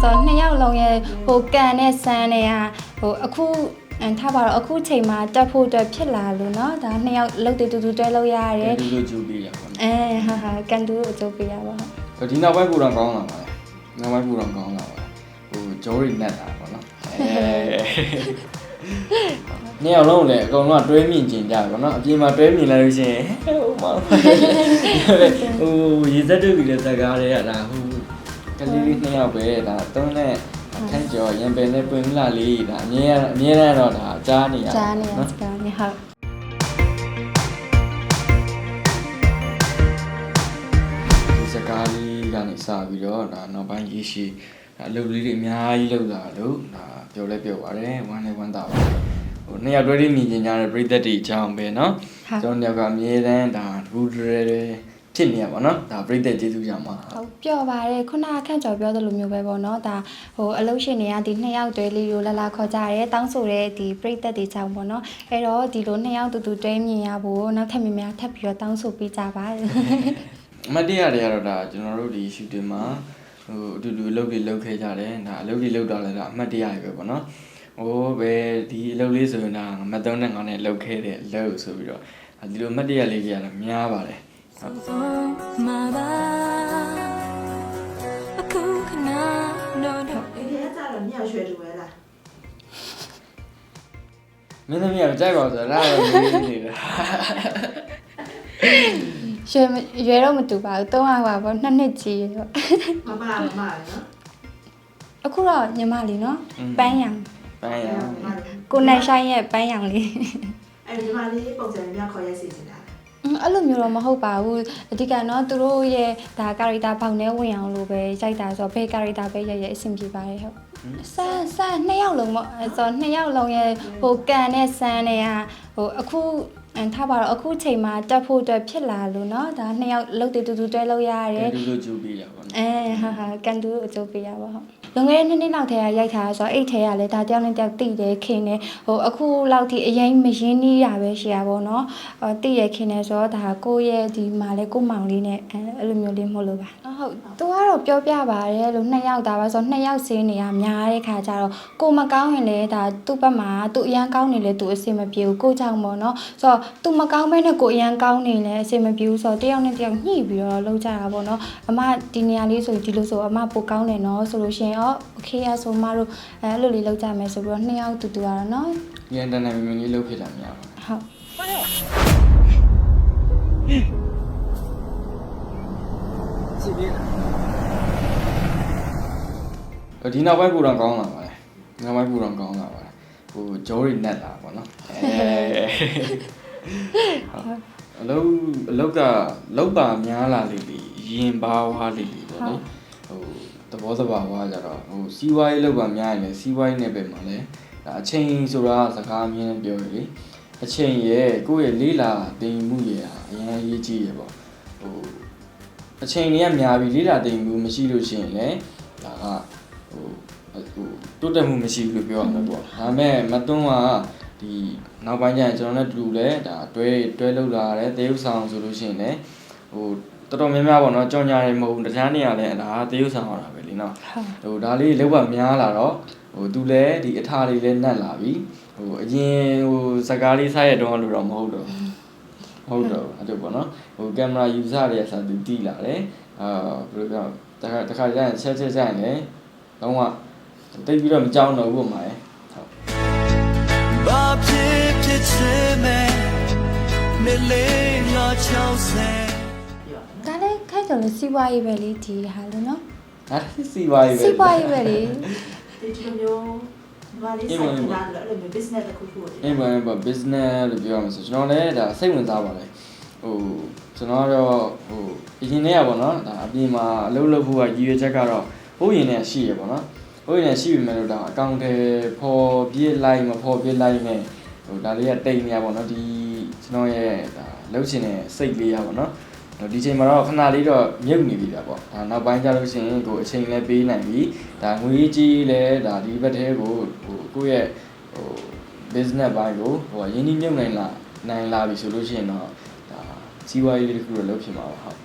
ဆိုတော့နှစ်ယောက်လုံးရဲ့ဟိုကန်နဲ့ဆန်းနဲ့ကဟိုအခုအန်ထားပါတော့အခုချိန်မှာတက်ဖို့အတွက်ဖြစ်လာလို့เนาะဒါနှစ်ယောက်လှုပ်တေတူတူတွဲလို့ရတယ် တူတူကျူပြီးရပါတော့ အဲဟာဟာကန်တူကိုကြိုးပေးရပါဟုတ် ဆိုဒီနောက်ပိုင်းပူတော်ကောင်းလာပါလေနောက်ပိုင်းပူတော်ကောင်းလာပါဟိုဂျိုးရီနက်တာပေါ့နော်အဲနေအောင်လုံးလေအကုန်လုံးကတွဲမြင်ကျင်ကြပါတော့အပြင်မှာတွဲမြင်လိုက်လို့ရှိရင်ဟိုမှာဟိုရေစက်တူပြီးတဲ့ဇာကားတွေကဒါဟို ကလေးလေးနှစ်ယောက်ပဲဒါတုံးနဲ့အခန့်ကျော်ရံပယ်နဲ့ပွင့်လာလေးဒါအမြဲအမြဲတမ်းတော့ဒါကြားနေရ ကြားနေရစကားနေဟုတ် ဒီစကားလေးကနေစပြီးတော့ဒါနောက်ပိုင်းရေးရှိဒါအလုပ်လေးတွေအများကြီးလုပ်လာလို့ဒါပြောလဲပြောပါတယ်ဝမ်းလည်းဝမ်းသာပါတယ်ဟိုနှစ်ယောက်တွဲလေးမြင်ကျင်ကြတဲ့ပြည်သက်တွေအကြောင်းပဲเนาะ ဟုတ် ကျွန်တော်တို့ကအမြဲတမ်းဒါဘူးတွဲတွဲ ဖြစ်နေရပါတော့ဒါပြိတ္တကျေးဇူးကြောင့်ပါဟုတ်ပျော်ပါတယ်ခုနအခန့်ကျော်ပြောသလိုမျိုးပဲပေါ့နော်ဒါဟိုအလုပ်ရှင်တွေကဒီနှစ်ယောက်တွဲလေးကိုလလာခေါ်ကြရဲတောင်းဆိုတဲ့ဒီပြိတ္တတွေကြောင့်ပေါ့နော်အဲ့တော့ဒီလိုနှစ်ယောက်တူတူတွဲမြင်ရဖို့နောက်ထပ်မြင်များထပ်ပြီးတော့တောင်းဆိုပေးကြပါမတရားတွေကတော့ဒါကျွန်တော်တို့ဒီ shooting မှာဟိုအတူတူအလုပ်တွေလုပ်ခဲ့ကြတယ်ဒါအလုပ်တွေလုပ်တာလည်းဒါအမှတ်တရပဲပေါ့နော်ဟိုပဲဒီအလုပ်လေးဆိုရင်ဒါမသုံးနဲ့ငါနဲ့လုပ်ခဲ့တဲ့အလုပ်ဆိုပြီးတော့ဒီလိုအမှတ်တရလေးကြီးကတော့များပါတယ် မြောက်ရွှေတူပဲလားမင်းသမီးကမကြိုက်ပါဘူးဆိုတော့လာတော့မင်းနေတယ်ရွှေရွှေတော့မတူပါဘူးသုံးရပါဘောနှစ်နှစ်ကြီးရောမမမမနော်အခုတော့ညီမလေးနော်ပန်းရံပန်းရံကိုနိုင်ဆိုင်ရဲ့ပန်းရံလေးအဲဒီညီမလေးပုံစံမျိုးခေါ်ရိုက်စီစဉ် အဲ့လိုမျိုးတော့မဟုတ်ပါဘူးအဓိကတော့သူတို့ရဲ့ဒါကာရီတာပေါင်နဲ့ဝင်အောင်လို့ပဲရိုက်တာဆိုတော့ဘယ်ကာရီတာပဲရိုက်ရိုက်အဆင်ပြေပါတယ်ဟုတ်ဆန်းဆန်းနှစ်ယောက်လုံးပေါ့အဲ့ဆိုတော့နှစ်ယောက်လုံးရဲ့ဟိုကန်နဲ့ဆန်းနဲ့ကဟိုအခုအန်ထားပါတော့အခုချိန်မှာတက်ဖို့အတွက်ဖြစ်လာလို့เนาะဒါနှစ်ယောက်လှုပ်တေတူတူတွဲလို့ရတယ် တူတူကျူပြီးရပါတော့ အဲဟာဟာကန်တူကိုအကျိုးပေးရပါဟုတ် လွန်ခဲ့တဲ့နှစ်နှစ်လောက်ထဲကရိုက်ထားတာဆိုတော့အဲ့ထဲကလည်းဒါတယောက်နဲ့တယောက်တိတယ်ခင်တယ်ဟိုအခုလောက်ထိအရင်မရင်းနှီးရပဲရှိရပါဘောနော်အော်တိရခင်တယ်ဆိုတော့ဒါကိုယ့်ရဲ့ဒီမှာလဲကို့မောင်လေးနဲ့အဲ့လိုမျိုးလေးမဟုတ်လို့ပါဟုတ်သူကတော့ပြောပြပါတယ်လို့နှစ်ယောက်ဒါပါဆိုနှစ်ယောက်ဆင်းနေရများတဲ့ခါကျတော့ကိုမကောင်းရင်လည်းဒါသူ့ဘက်မှာသူအရန်ကောင်းနေလဲသူအဆင်မပြေဘူးကိုကြောင့်ပေါ့နော်ဆိုတော့သူမကောင်းမဲနဲ့ကိုအရန်ကောင်းနေလဲအဆင်မပြေဘူးဆိုတော့တယောက်နဲ့တယောက်ညှိပြီးတော့လှုပ်ကြတာပေါ့နော်အမဒီနေရာလေးဆိုဒီလိုဆိုအမပိုကောင်းတယ်နော်ဆိုလို့ရှင်ရောင်အော်โอเคအဆိုအမတို့အဲအဲ့လိုလေးလောက်ကြမယ်ဆိုပြီးတော့နှစ်ယောက်တူတူရတော့နော် ရန်တန်တန်မြင်မြင်လေးလုပ်ဖြစ်တာများပါ ဟုတ် ဒီနောက်ပိုင်းပူတော်ကောင်းလာပါတယ်နောက်ပိုင်းပူတော်ကောင်းလာပါတယ်ဟိုဂျိုးရီနက်တာပေါ့နော်အဲအလုတ်အလုတ်ကလောက်ပါများလာလိမ့်ပြီရင်ပါဝါလိမ့်ပြီပေါ့နော် ဟိုသဘောတဘာဝကြတော့ဟိုစီးပွားရေးလောက်ပါများရင်လည်းစီးပွားရေးနယ်ပယ်မှာလည်းဒါအချိန်ဆိုတာစကားအမြင်ပြောရလေအချိန်ရဲ့ကိုယ့်ရဲ့လေးလာတင်မှုရဲ့အရင်အရေးကြီးရပေါ့ဟိုအချိန်တွေကများပြီလေးလာတင်မှုမရှိလို့ရှိရင်လည်းဒါကဟိုဟိုတိုးတက်မှုမရှိဘူးလို့ပြောရမှာပေါ့ဒါပေမဲ့မတွန်းကဒီနောက်ပိုင်းကျရင်ကျွန်တော်နဲ့တူတူလဲဒါတွဲတွဲလောက်လာတယ်တေးဥဆောင်ဆိုလို့ရှိရင်လည်းဟို တော်တော်များများပေါ့နော်ကြောင်ညာတွေမဟုတ်ဘူးတခြားနေရာလဲဒါတေးဥဆောင်ရတာပဲလीနော်ဟုတ်ဟိုဒါလေးလောက်ပါများလာတော့ဟိုသူလဲဒီအထာလေးလဲနတ်လာပြီဟိုအရင်ဟိုစကားလေးစားရတော့လို့တော့မဟုတ်တော့ဘူးဟုတ်တော့အဲ့လိုပေါ့နော်ဟိုကင်မရာယူဆတွေကစာသူတီးလာတယ်အာဘယ်လိုပြောတခါတခါကျရင်ဆက်ဆက်ဆက်ရင်လည်းလုံးဝတိတ်ပြီးတော့မကြောက်တော့ဘူးမှာရယ်ဟုတ်ဘာဖြစ်ဖြစ်ချင်မယ်နေလေးငါချောင်းစဲဒါ လည်းခိုက်တော်လေးစီးပွားရေးပဲလေဒီဟာလို့နော်ဟာစီပါရေးပဲစီးပွားရေးပဲလေဒီလိုမျိုးညီမလေးစိုက်နေတာလည်းအဲ့လိုမျိုး business တစ်ခုခုကိုအိမ်မှာဘာ business လို့ပြောရမှာဆိုကျွန်တော်လည်းဒါစိတ်ဝင်စားပါလေဟိုကျွန်တော်ကတော့ဟိုအရင်တည်းကပေါ့နော်ဒါအပြင်မှာအလုပ်လုပ်ဖို့ကရည်ရွယ်ချက်ကတော့ဟိုးရင်နဲ့ရှိရပေါ့နော်ဟိုးရင်နဲ့ရှိပြီမဲ့လို့ဒါအကောင့်ထဲပေါ်ပြစ်လိုက်မပေါ်ပြစ်လိုက်နဲ့ဟိုဒါလေးကတိတ်နေရပေါ့နော်ဒီကျွန်တော်ရဲ့ဒါလှုပ်ရှင်တဲ့စိတ်လေးရပေါ့နော် ဒီချိန်မှာတော့ခဏလေးတော့မြုပ်နေပြီတာပေါ့ဒါနောက်ပိုင်းကျလို့ရှိရင်ကိုအချိန်လည်းပေးနိုင်ပြီဒါငွေကြီးလည်းဒါဒီဘက်ထဲကိုဟိုကိုယ့်ရဲ့ဟို business ဘိုင်းကိုဟိုရင်းနှီးမြုပ်နိုင်လာနိုင်လာပြီဆိုလို့ရှိရင်တော့ဒါစီးပွားရေးတစ်ခုတော့လုပ်ဖြစ်မှာပါဟုတ်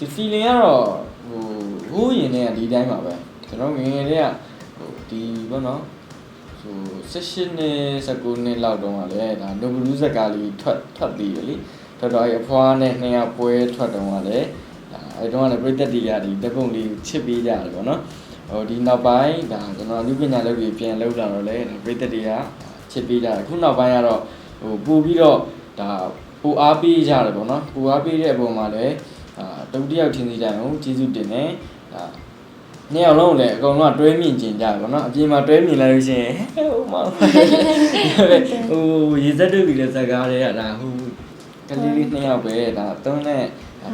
ဒီ feeling ကတော့ဟိုဟိုးရင်နဲ့ဒီတိုင်းပါပဲတကျွန်တော်ငယ်ငယ်လေးကဟိုဒီဘောနော်ဟို18နှစ်19နှစ်လောက်တုန်းကလည်းဒါနိုဘလူးဇက်ကားလေးထွက်ထွက်ပြီးရလေ ထွက်တော့အဲ့အဖွားနဲ့နှစ်ယောက်ပွဲထွက်တုန်းကလည်းဒါအဲ့တုန်းကလည်းပြည်သက်တီကဒီဓပုံလေးချစ်ပေးကြတယ်ပေါ့နော်ဟိုဒီနောက်ပိုင်းဒါကျွန်တော်အနုပညာလုပ်ပြီးပြန်လုပ်လာတော့လေဒါပြည်သက်တီကချစ်ပေးကြတယ်ခုနောက်ပိုင်းကတော့ဟိုပို့ပြီးတော့ဒါပူအားပေးကြတယ်ပေါ့နော်ပူအားပေးတဲ့အပေါ်မှာလည်းအာတုတ်တယောက်ထင်စီတိုင်းကိုကျေးဇူးတင်တယ်ဒါနှစ်ယောက်လုံးကိုလည်းအကုန်လုံးကတွဲမြင်ကျင်ကြတယ်ဗောနော်အပြင်မှာတွဲမြင်လိုက်လို့ရှိရင်ဟဲ့ဟိုမောင်ဟိုရေစက်တို့ပြီးတဲ့ဇက်ကားတွေကဒါဟို ကလေးလေးနှစ်ယောက်ပဲဒါတုံးနဲ့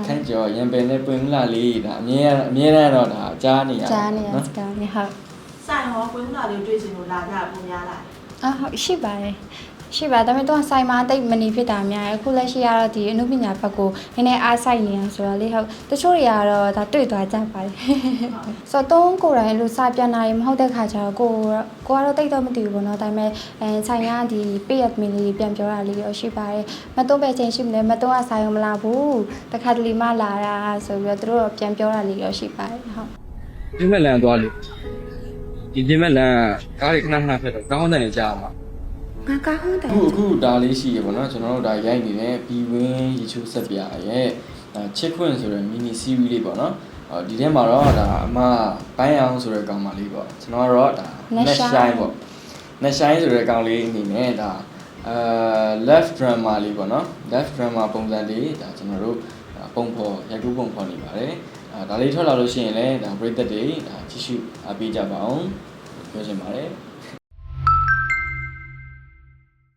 ခန့်ကျော်ရံပယ်နဲ့ပွင့်လာလေးဒါအမြဲအမြဲတမ်းတော့ဒါကြားနေရကြားနေရစကားနဲ့ဟုတ်ဆိုင်ဟောကွင်းလာလေးတွေ့ချင်လို့လာကြပုံများလာအာဟုတ်ရှိပါတယ် ရှိပါဒါပေမဲ့တော့ဆိုင်မှာတိတ်မနေဖြစ်တာများတယ်အခုလက်ရှိကတော့ဒီအနုပညာဘက်ကိုနည်းနည်းအားစိုက်နေတာဆိုတော့လေဟုတ်တချို့တွေကတော့ဒါတွေ့သွားကြပါတယ်ဆိုတော့တုံးကိုယ်တိုင်လို့စာပြန်တာရေမဟုတ်တဲ့ခါကျတော့ကိုကိုကတော့တိတ်တော့မသိဘူးပေါ့နော်ဒါပေမဲ့အဲဆိုင်ကဒီ pay at me လေးပြန်ပြောတာလေးရောရှိပါတယ်မတုံးပဲချင်းရှိမလဲမတုံးကဆိုင်ရောမလာဘူးတခါတလေမှလာတာဆိုပြီးတော့သူတို့ပြန်ပြောတာလေးရောရှိပါတယ်ဟုတ်ဒီမဲ့လန်သွားလေဒီဒီမဲ့လန်ကားတွေခဏခဏဖြစ်တော့ကောင်းတယ်ကြားမှာငါ ကားဟုတ်တယ်အခုအခုဒါလေးရှိရပေါ့နော်ကျွန်တော်တို့ဒါရိုက်နေတဲ့ပြီးဝင်းရေချိုးဆက်ပြရဲ့ဒါချစ်ခွင့်ဆိုတဲ့ mini series လေးပေါ့နော်အော်ဒီထဲမှာတော့ဒါအမပန်းအောင်ဆိုတဲ့ကောင်မလေးပေါ့ကျွန်တော်ကတော့ဒါ Net shine ပေါ့ net shine ဆိုတဲ့ကောင်လေးအနေနဲ့ဒါအာ left drama လေးပေါ့နော် left drama ပုံစံလေးဒါကျွန်တော်တို့ဒါပုံဖော်ရိုက်ကူးပုံဖော်နေပါတယ်အာဒါလေးထွက်လာလို့ရှိရင်လည်းဒါပရိသတ်တွေဒါကြည့်ရှုအားပေးကြပါအောင်ပြောချင်ပါတယ်